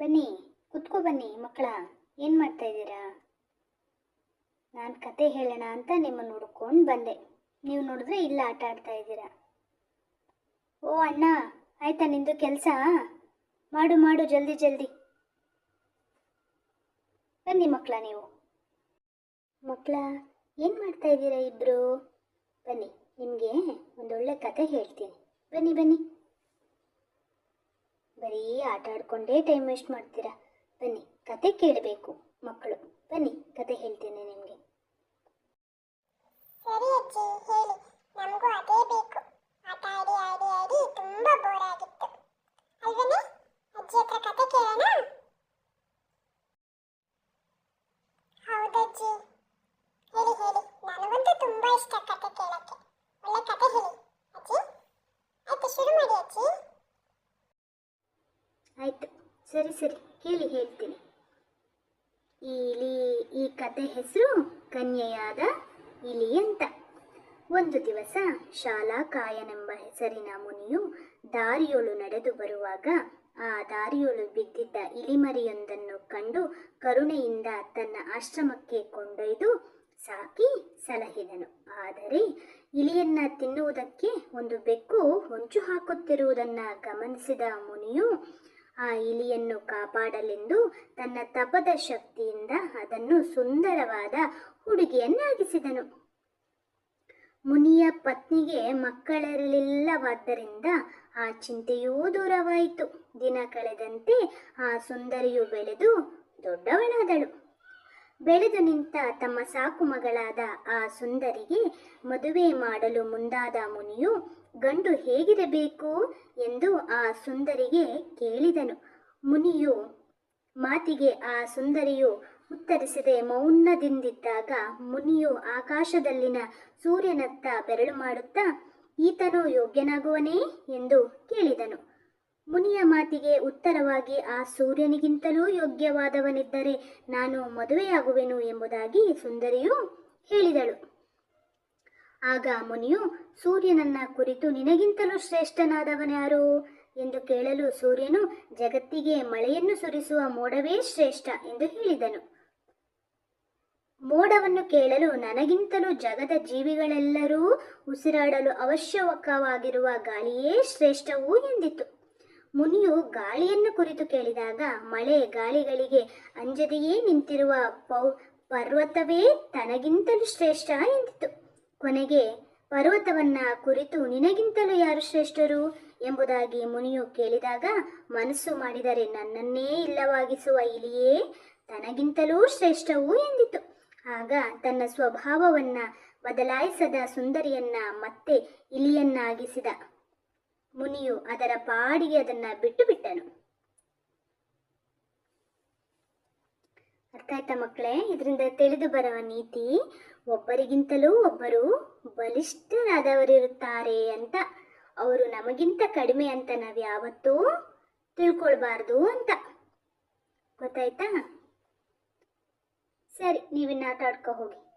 ಬನ್ನಿ, ಕುತ್ಕೋ ಬನ್ನಿ ಮಕ್ಕಳ. ಏನು ಮಾಡ್ತಾ ಇದ್ದೀರಾ? ನಾನು ಕತೆ ಹೇಳೋಣ ಅಂತ ನಿಮ್ಮನ್ನು ಹುಡ್ಕೊಂಡು ಬಂದೆ. ನೀವು ನೋಡಿದ್ರೆ ಇಲ್ಲ ಆಟ ಆಡ್ತಾ ಇದ್ದೀರಾ? ಓ ಅಣ್ಣ, ಆಯ್ತಾ ನಿಂದು ಕೆಲಸ? ಮಾಡು ಮಾಡು, ಜಲ್ದಿ ಜಲ್ದಿ. ಬನ್ನಿ ಮಕ್ಕಳ ನೀವು. ಮಕ್ಕಳ, ಏನು ಮಾಡ್ತಾ ಇದ್ದೀರಾ ಇಬ್ಬರು ಬನ್ನಿ, ನಿಮಗೆ ಒಂದೊಳ್ಳೆ ಕತೆ ಹೇಳ್ತೀನಿ. ಬನ್ನಿ ಬನ್ನಿ. ಬರೀ ಆಟ ಆಡ್ಕೊಂಡೇ ಟೈಮ್ ವೇಸ್ಟ್ ಮಾಡ್ತೀರಾ? ಬನ್ನಿ, ಕತೆ ಕೇಳಬೇಕು. ಮಕ್ಕಳು, ಬನ್ನಿ, ಕತೆ ಹೇಳ್ತೇನೆ ನಿಮಗೆ. ಸರಿ ಹೇಳಿ. ನಮಗೂ ಅದೇ ಬೇಕು. ಆಟ ಆಡಿ ಆಡಿ ತುಂಬಾ ಬೋರ್ ಆಗಿತ್ತು. ಅಜ್ಜಿ ಕೇಳೋಣ? ನನಗಂತೂ ತುಂಬಾ ಇಷ್ಟ ಕತೆ ಕೇಳಕ್ಕೆ. ಒಳ್ಳೆ ಕತೆ ಹೇಳಿ. ಅಜ್ಜಿ, ಆಯ್ತು, ಶುರು ಮಾಡಿ ಅಜ್ಜಿ. ಆಯಿತು. ಸರಿ ಸರಿ. ಕೇಳಿ ಹೇಳ್ತೀನಿ. ಇಲಿ, ಈ ಕತೆ ಹೆಸರು ಕನ್ಯೆಯಾದ ಇಲಿ ಅಂತ. ಒಂದು ದಿವಸ ಶಾಲಾ ಕಾಯನೆಂಬ ಹೆಸರಿನ ಮುನಿಯು ದಾರಿಯೋಳು ನಡೆದು ಬರುವಾಗ ಆ ದಾರಿಯೋಳು ಬಿದ್ದಿದ್ದ ಇಲಿಮರಿಯೊಂದನ್ನು ಕಂಡು ಕರುಣೆಯಿಂದ ತನ್ನ ಆಶ್ರಮಕ್ಕೆ ಕೊಂಡೊಯ್ದು ಸಾಕಿ ಸಲಹಿದನು. ಆದರೆ ಇಲಿಯನ್ನ ತಿನ್ನುವುದಕ್ಕೆ ಒಂದು ಬೆಕ್ಕು ಹೊಂಚು ಹಾಕುತ್ತಿರುವುದನ್ನು ಗಮನಿಸಿದ ಮುನಿಯು ಆ ಇಲಿಯನ್ನು ಕಾಪಾಡಲೆಂದು ತನ್ನ ತಪದ ಶಕ್ತಿಯಿಂದ ಅದನ್ನು ಸುಂದರವಾದ ಹುಡುಗಿಯನ್ನಾಗಿಸಿದನು ಮುನಿಯ ಪತ್ನಿಗೆ ಮಕ್ಕಳಿರಲಿಲ್ಲವಾದ್ದರಿಂದ ಆ ಚಿಂತೆಯೂ ದೂರವಾಯಿತು. ದಿನ ಕಳೆದಂತೆ ಆ ಸುಂದರಿಯು ಬೆಳೆದು ದೊಡ್ಡವಳಾದಳು. ಬೆಳೆದು ನಿಂತ ತಮ್ಮ ಸಾಕು ಮಗಳಾದ ಆ ಸುಂದರಿಗೆ ಮದುವೆ ಮಾಡಲು ಮುಂದಾದ ಮುನಿಯು ಗಂಡು ಹೇಗಿರಬೇಕು ಎಂದು ಆ ಸುಂದರಿಗೆ ಕೇಳಿದನು. ಮುನಿಯು ಮಾತಿಗೆ ಆ ಸುಂದರಿಯು ಉತ್ತರಿಸದೆ ಮೌನದಿಂದಿದ್ದಾಗ ಮುನಿಯು ಆಕಾಶದಲ್ಲಿನ ಸೂರ್ಯನತ್ತ ಬೆರಳು ಮಾಡುತ್ತಾ, ಈತನು ಯೋಗ್ಯನಾಗುವನೇ? ಎಂದು ಕೇಳಿದನು. ಮುನಿಯ ಮಾತಿಗೆ ಉತ್ತರವಾಗಿ, ಆ ಸೂರ್ಯನಿಗಿಂತಲೂ ಯೋಗ್ಯವಾದವನಿದ್ದರೆ ನಾನು ಮದುವೆಯಾಗುವೆನು ಎಂಬುದಾಗಿ ಸುಂದರಿಯು ಹೇಳಿದಳು. ಆಗ ಮುನಿಯು, ಸೂರ್ಯನನ್ನ ಕುರಿತು ನಿನಗಿಂತಲೂ ಶ್ರೇಷ್ಠನಾದವನ್ಯಾರು ಎಂದು ಕೇಳಲು ಸೂರ್ಯನು, ಜಗತ್ತಿಗೆ ಮಳೆಯನ್ನು ಸುರಿಸುವ ಮೋಡವೇ ಶ್ರೇಷ್ಠ ಎಂದು ಹೇಳಿದನು. ಮೋಡವನ್ನು ಕೇಳಲು ನನಗಿಂತಲೂ ಜಗದ ಜೀವಿಗಳೆಲ್ಲರೂ ಉಸಿರಾಡಲು ಅವಶ್ಯಕವಾಗಿರುವ ಗಾಳಿಯೇ ಶ್ರೇಷ್ಠವು ಎಂದಿತು. ಮುನಿಯು ಗಾಳಿಯನ್ನು ಕುರಿತು ಕೇಳಿದಾಗ, ಮಳೆ ಗಾಳಿಗಳಿಗೆ ಅಂಜದೆಯೇ ನಿಂತಿರುವ ಪರ್ವತವೇ ತನಗಿಂತಲೂ ಶ್ರೇಷ್ಠ ಎಂದಿತು. ಕೊನೆಗೆ ಪರ್ವತವನ್ನ ಕುರಿತು ನಿನಗಿಂತಲೂ ಯಾರು ಶ್ರೇಷ್ಠರು ಎಂಬುದಾಗಿ ಮುನಿಯು ಕೇಳಿದಾಗ ಮನಸ್ಸು ಮಾಡಿದರೆ ನನ್ನನ್ನೇ ಇಲ್ಲವಾಗಿಸುವ ಇಲಿಯೇ ತನಗಿಂತಲೂ ಶ್ರೇಷ್ಠವು ಎಂದಿತು. ಆಗ ತನ್ನ ಸ್ವಭಾವವನ್ನ ಬದಲಾಯಿಸದ ಸುಂದರಿಯನ್ನ ಮತ್ತೆ ಇಲಿಯನ್ನಾಗಿಸಿದ. ಮುನಿಯು ಅದರ ಪಾಡಿಗೆ ಅದನ್ನ ಬಿಟ್ಟು ಬಿಟ್ಟನು ಅರ್ಥ ಆಯ್ತಾ ಮಕ್ಕಳೇ? ಇದರಿಂದ ತಿಳಿದು ಬರುವ ನೀತಿ, ಒಬ್ಬರಿಗಿಂತಲೂ ಒಬ್ಬರು ಬಲಿಷ್ಠರಾದವರಿರುತ್ತಾರೆ ಅಂತ. ಅವರು ನಮಗಿಂತ ಕಡಿಮೆ ಅಂತ ನಾವು ಯಾವತ್ತೂ ತಿಳ್ಕೊಳ್ಬಾರ್ದು ಅಂತ. ಗೊತ್ತಾಯ್ತಾ? ಸರಿ, ನೀವಿನ್ನ ಆಟ ಹೋಗಿ.